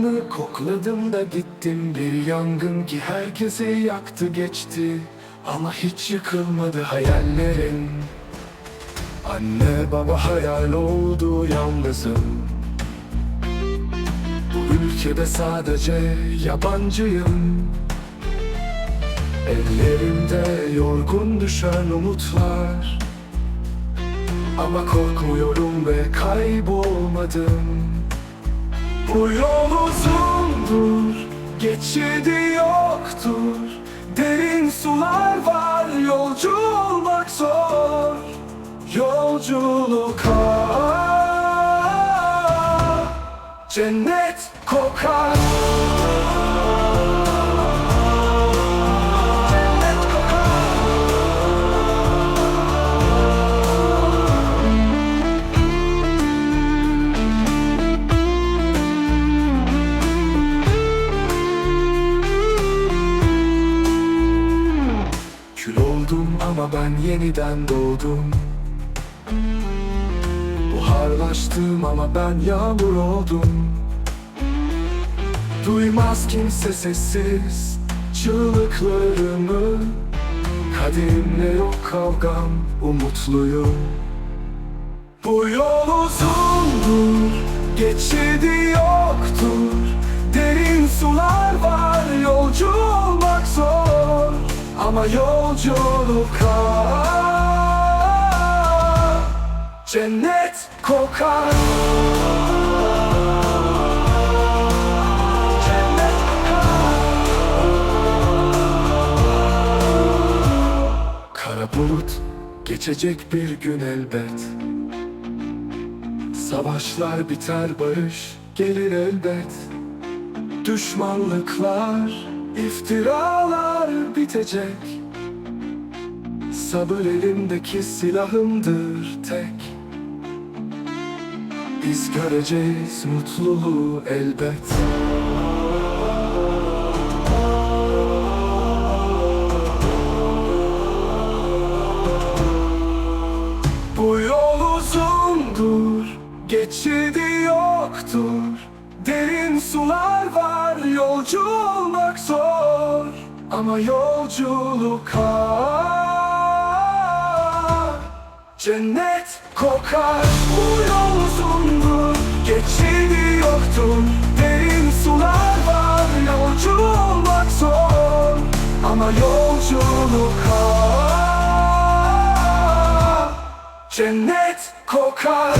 Kokusunu kokladım da gittim. Bir yangın ki herkesi yaktı geçti. Ama hiç yıkılmadı hayallerim. Anne baba hayal oldu yalnızım. Bu ülkede sadece yabancıyım. Ellerimde yorgun düşen umutlar. Ama korkmuyorum ve kaybolmadım Bu yol uzundur, geçidi yoktur. Derin sular var, yolcu olmak zor. Yolculuk ah, cennet kokar ben yeniden doğdum. Buharlaştım ama ben yağmur oldum. Duymaz kimse sessiz çığlıklarımı. Kadimle yok kavgam umutluyum. Bu yol uzundur geçidi yoktur Ama yolculuk cennet kokar. Cennet bulut geçecek bir gün elbet. Savaşlar biter barış gelir elbet. Düşmanlıklar, iftiralar bitecek. Sabır elimdeki silahımdır tek. Biz göreceğiz mutluluğu elbet. Bu yol uzundur, geçidi yoktur. Derin sular var, yolcu olmak zor Ama yolculuk ah, cennet kokar. Bu yol uzundur, geçidi yoktur Derin sular var, yolcu olmak zor. Ama yolculuk ah, Cennet kokar